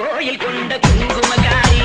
கோயில் கொண்ட குங்குமகாரி